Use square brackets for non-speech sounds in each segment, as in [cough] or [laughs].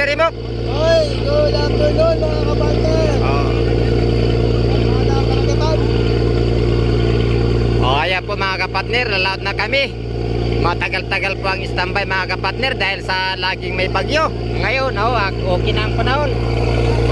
Jerry mo. Hoy, good afternoon mga kapartner. Oh. Oh, ayan po mga kapatner, lalaot na kami. Matagal-tagal po ang standby mga kapatner dahil sa laging may bagyo. Ngayon, oh, ak- okay na ang panahon.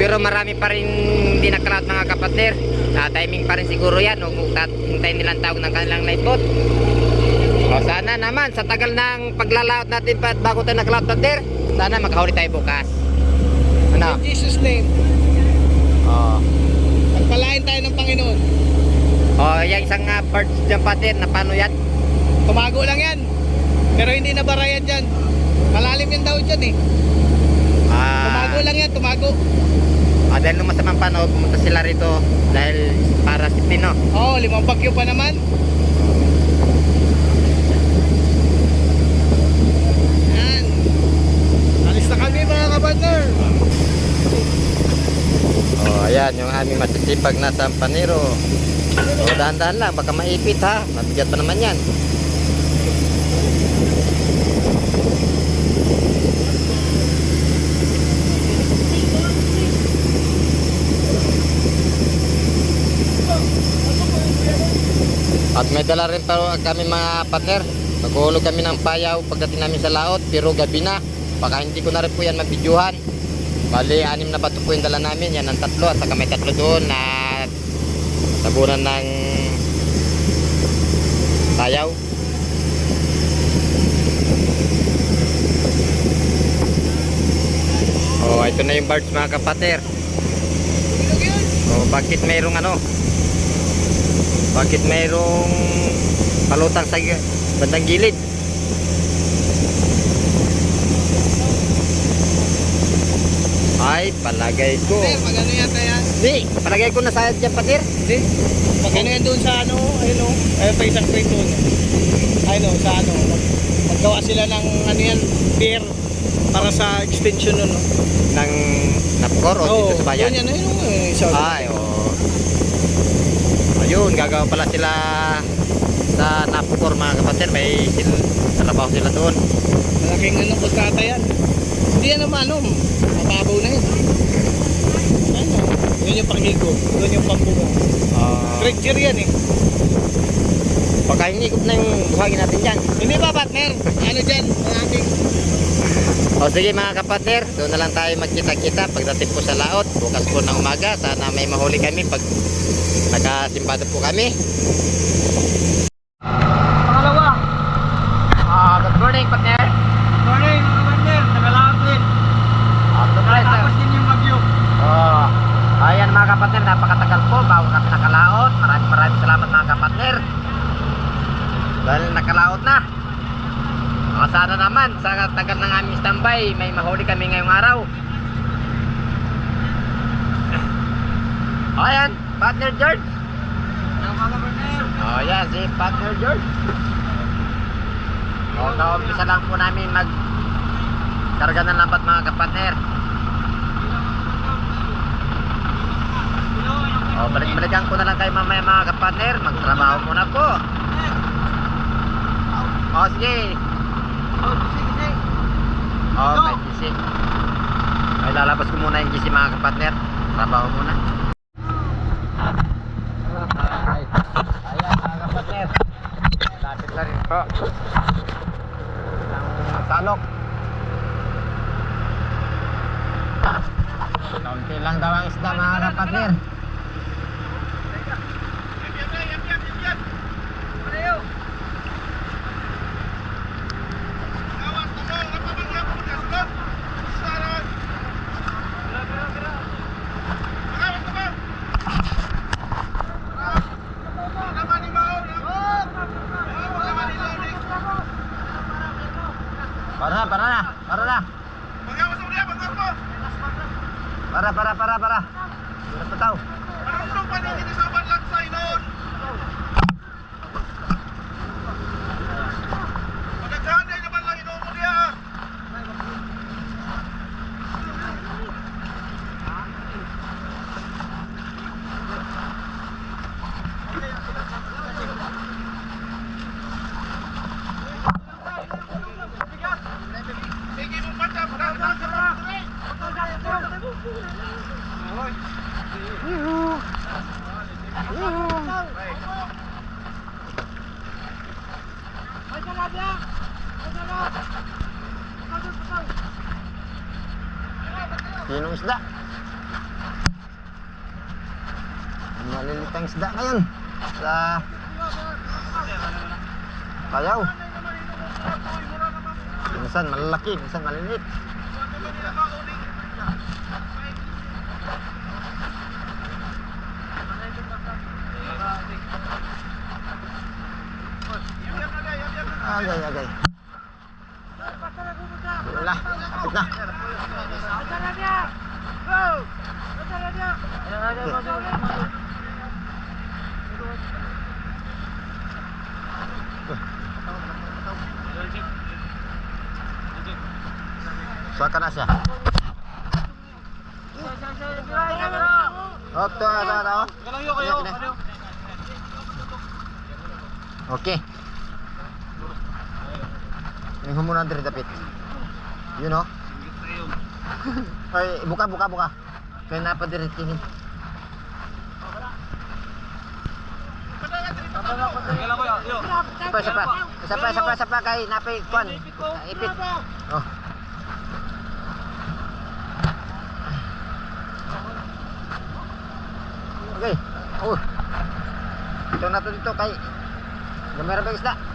Pero marami pa rin hindi nakalaot mga kapatner. Sa timing pa rin siguro yan. O hintayin nilang tawag ng kanilang lifeboat. O sana naman, sa tagal ng paglalaot natin pa at bago tayo nakalaot partner, sana makahuli tayo bukas. Ano? In Jesus name, Oh. pagpalain tayo ng Panginoon. Oh, yung isang uh, birds dyan partner, na paano yan? Tumago lang yan. Pero hindi na barayan dyan. Malalim yung daw dyan eh. Ah, Tumago lang yan, tumago. Ah, dahil nung masamang panahon, pumunta sila rito dahil para si Pino. Oo, oh, limang bagyo pa naman. Yan. Alis na kami mga kapartner. Oh, ayan, yung aming masisipag na sampanero. Oh, dahan-dahan lang, baka maipit ha. Mabigat pa naman yan. At may dala rin pa kami mga partner. Maghuhulog kami ng payaw pagdating namin sa laot, pero gabi na. Baka hindi ko na rin po yan mabidyuhan. Bali, anim na bato po yung dala namin. Yan ang tatlo. At saka may tatlo doon na tabunan ng sayaw. Oh, ito na yung birds mga kapater. Oh, bakit mayroong ano? Bakit mayroong palutang sa bandang gilid? Ay, palagay ko. Hindi, pag ano yata yan. Di, palagay ko na sa dyan patir. Hindi. Pag ano yan doon sa ano, ayun o. Ayun pa isang crate doon. Ayun o, sa ano. Mag, maggawa sila ng ano yan, pier para sa extension nun. No? Ng Napcor o dito sa bayan? Doon yan, ayun o. eh, Isa, Ay, oo. Ayun, gagawa pala sila sa Napcor mga kapatid. May sil trabaho sila doon. Malaking ano, kontrata yan. Hindi yan naman ano, mababaw na yun. Ayun o. Yun yung panghigo. Doon yung pambuga. Uh, Dredger yan eh. baka hinigop na yung buhagin natin dyan. Hindi ba, partner? Ano dyan? Malaking O sige mga kapatid, doon na lang tayo magkita-kita pagdating po sa laot. Bukas po ng umaga, sana may mahuli kami pag nakasimpado po kami. Pangalawa. Ah, good morning partner. Morning, mga partner. Nagalaot din. Ah, good morning sir. din yung bagyo. Oh, ayan mga kapatid, napakatagal po bago kami nakalaot. Maraming maraming salamat mga kapatid. Dahil nakalaot na. O, sana naman, sa tagal ng aming standby, may mahuli kami ngayong araw. O, ayan, partner George. Ang mga partner. O, yan, si partner George. O, kaumpisa lang po namin mag karga ng lambat mga kapatner. O, balik-balikan ko na lang kayo mamaya mga kapatner. Magtrabaho muna po. O, sige. Oh, kasi. O, may GC. Ay, lalabas ko muna yung GC mga kapatner. Trabaho muna. Ay, ayan mga kapatner. Lapit na rin po. Ang salok. Kaunti lang daw ang isda mga kapatner. Para na, para na, para na. Para, para, para, para. Hirap na tao. Mo pa, Sinong isda? Malilitang isda ngayon. Sa... Payaw. Minsan malalaki, minsan maliliit. Agay, agay. Wala, kapit na. Suaka na siya. Oh, to, to, to. Kaya, kaya. Okay. Yung humunan diri dapit. Yun oh. Ay, buka, buka, buka. Kaya napa diri kini. Isa pa, isa pa. Isa pa, isa pa, isa pa kay napay kwan. Ipit. Oh. Okay. Oh. Ito na to dito kay Gamera ba isda?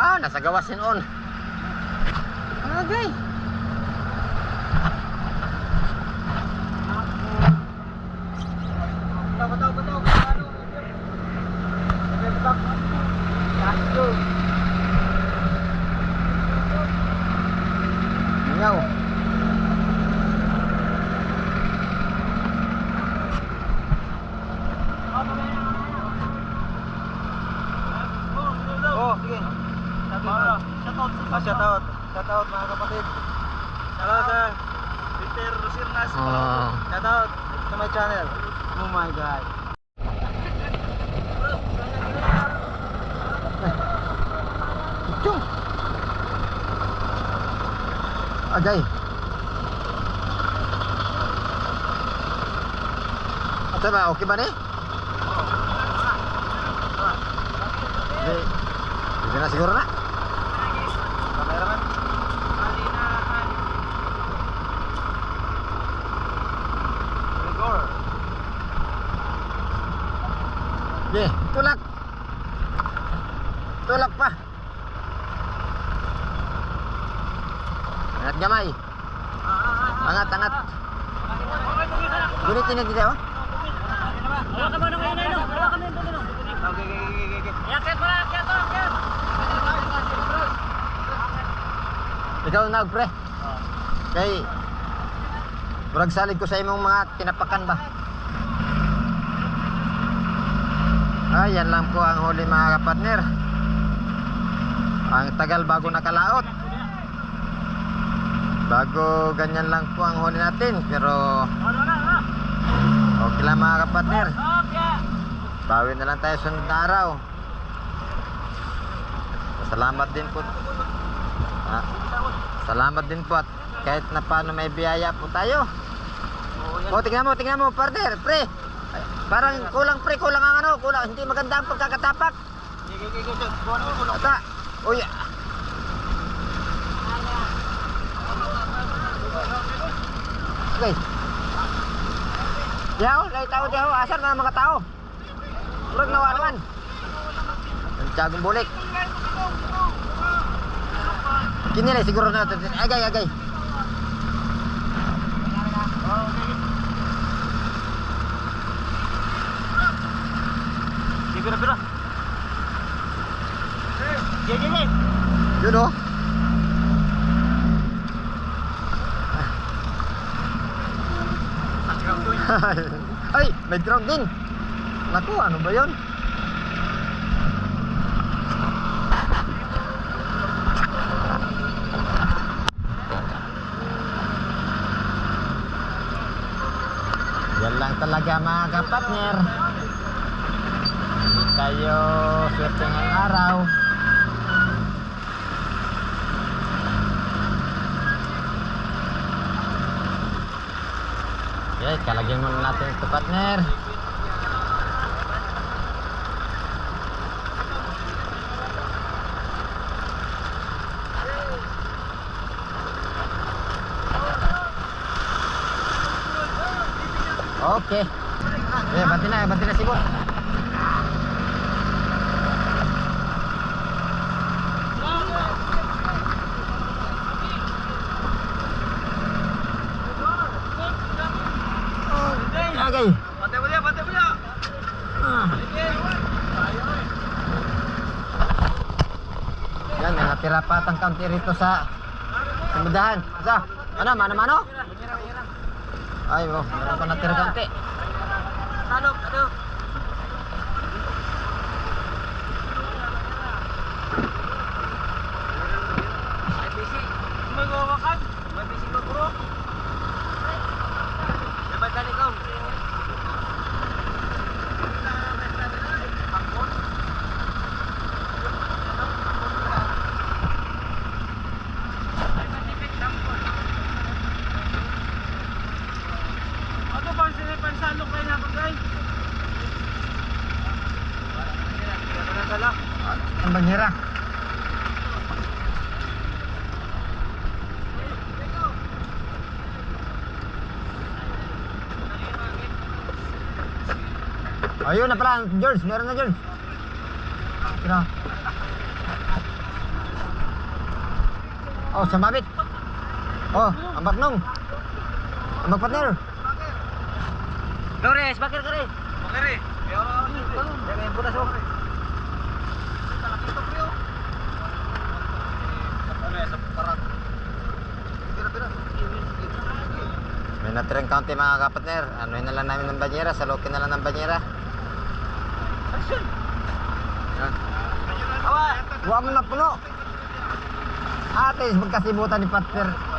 Ah, nasa gawas yun on. Okay. Agay. Ate ba, okay ba ni? Hindi. Hindi na siguro na. Cameraman. Rigor. Ye, tulak. Tulak pa. Angat gamay. Angat, angat. Ini kita, oh. Okay, okay, okay, okay. Ikaw na, pre. Kay Murag salig ko sa imong mga tinapakan ba? Ay, yan lang po ang huli mga kapartner. Ang tagal bago nakalaot. Bago ganyan lang po ang huli natin. Pero okay lang mga kapartner. Bawi na lang tayo sunod na araw. Salamat din po. Ah, salamat din po at kahit na paano may biyaya po tayo. O, tingnan mo, tingnan mo, partner, pre. Parang kulang pre, kulang ang ano, kulang, hindi maganda ang pagkakatapak. Kulang. Ata, uy. Okay. Diyaw, lay tao diyaw, asan mga mga tao? Murag nawa naman. Ang tiyagong bulik. Kinilay siguro na ito. Agay, agay. Sige, bira, bira. Sige, sige. Yun oh. Ay, may ground din. Naku, ano ba yun? Yan lang talaga mga kapatner. Hindi tayo swerte ngayong araw. Charging muna natin ito partner. Okay. Eh, banti na, banti na Yan, may natira pa atang kaunti rito sa simbahan. Sa, ano, mano-mano? Ay, oh, meron pa natira kaunti. Ano, ano? May busy. Magawakan. May busy ba bro? Dapat tali ko. Ano ba ang sinipansalo kayo na bagay? Ang bangira. Ayun na pala, George. Meron na, George. Sino? Oh, sumabit. Oh, ang baknong. Ang partner. Lores, bakit ka rin? Bakit rin? Jaga yung butas mo. May natirang kaunti mga kapatner. Ano na lang namin ng banyera. Salukin na lang ng banyera. Huwag mo na puno. Ate, magkasibutan ni partner.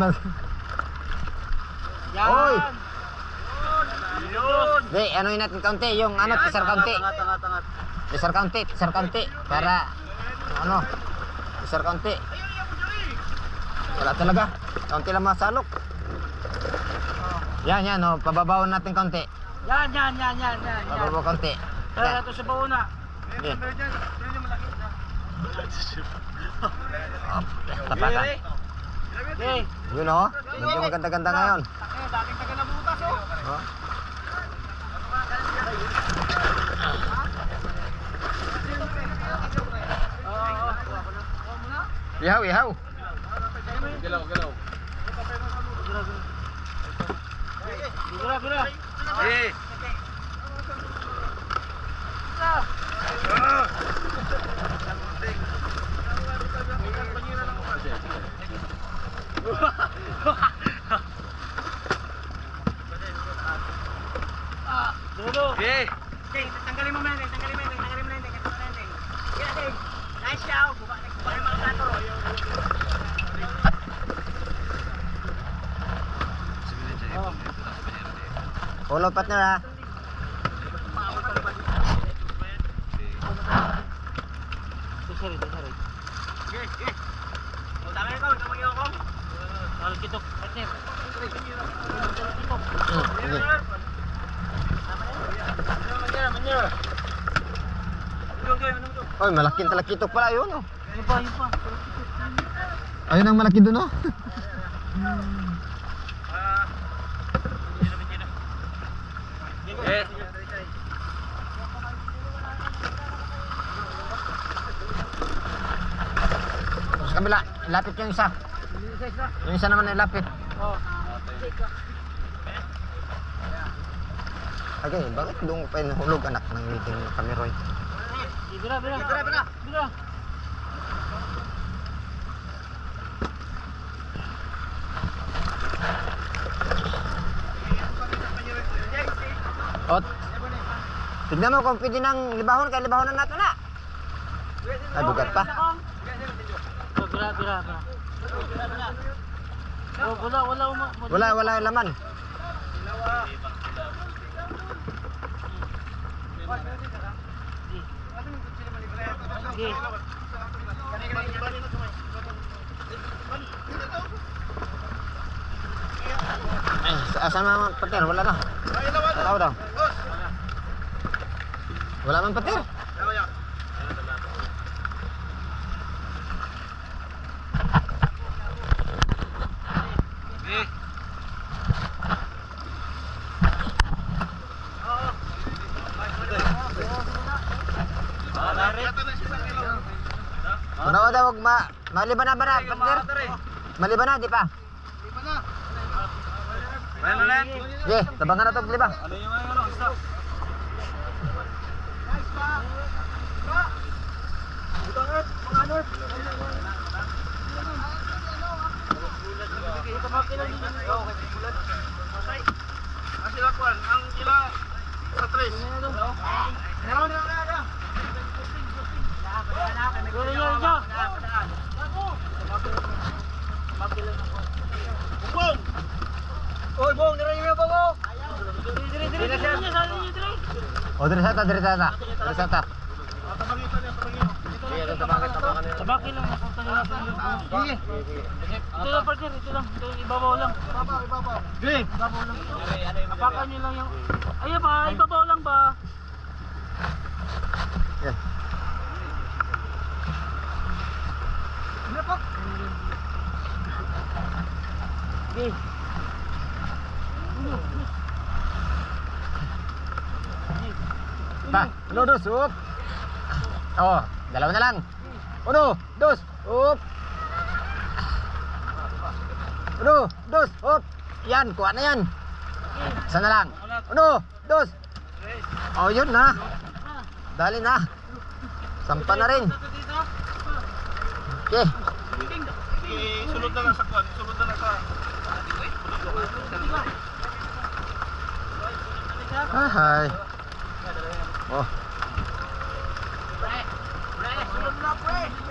Mas... Yan! Oy! Yun! Di, ano yun natin kaunti? Yung ano, tisar kaunti. Tangat, tangat, tangat. Tisar kaunti, tisar kaunti. Para, ano, tisar kaunti. Wala talaga. Kaunti lang masalok. Yan, yan, oh, pababawan natin kaunti. Yan, yan, yan, yan, yan. yan. Pababaw kaunti. Tara Yan. ito sa bauna. Yan. Oh, tapakan. Yun oh, medyo maganda-ganda ngayon. Oh. Ihaw, ihaw. Galaw, galaw. Gura, gura. Eh. Dulo. Eh. Ding, tanggalin mo muna, Ding. Tanggalin mo, Ding. Tanggalin mo na, Ding. Tanggalin mo na, Ding. Kaya, Ding. Nice siya, oh. Buka, buka yung mga plato. Follow partner ha. Sorry, sorry. Sige, sige. O, tama na. Ikaw mag ako. Mahal kitok, partner. Oy, malaking talakitok pala yun oh. Yun pa, yun pa. Ayun ang malaki dun oh. [laughs] kabila. Ilapit yung isa. Yung isa naman ilapit. Oo. Okay, bakit doon pa nahulog anak ng meeting ni Kamiroy? Bira, bira, bira, bira, bira. Ot. Tignan mo kung pwede nang libahon, kaya libahonan natin na. Ay, bugat pa. Bira, bira. Oh, wala, wala, wala. Wala, wala laman. Sige. Ay, sa saan mga patir? Wala na. Tao daw. Wala man patir. Ano daw, wag ma... Maliban na ba na, patir? Maliban na, di pa? Sige, tabangan na to, di ba? Wala O, dire sata, dire sata. Dire sata. Sabaki lang, na natin yung Sige. Ito lang, partner, ito lang. Ito, ibabaw lang. Ibabaw, ibabaw. Sige. Ibabaw lang. Apakan nyo lang yung... Ay ba, ibabaw lang ba? Yan. Sige. Pa, uno, dos, up. Oh, dalawa na lang. Uno, dos, up. Uno, dos, up. Yan, kuha na yan. Isa na lang. Uno, dos. Oh, yun na. Dali na. Sampa na rin. Okay. Sulod na lang sa kwan, sulod na lang sa... Ah, hi. Oh. Pre, pre, sulog na.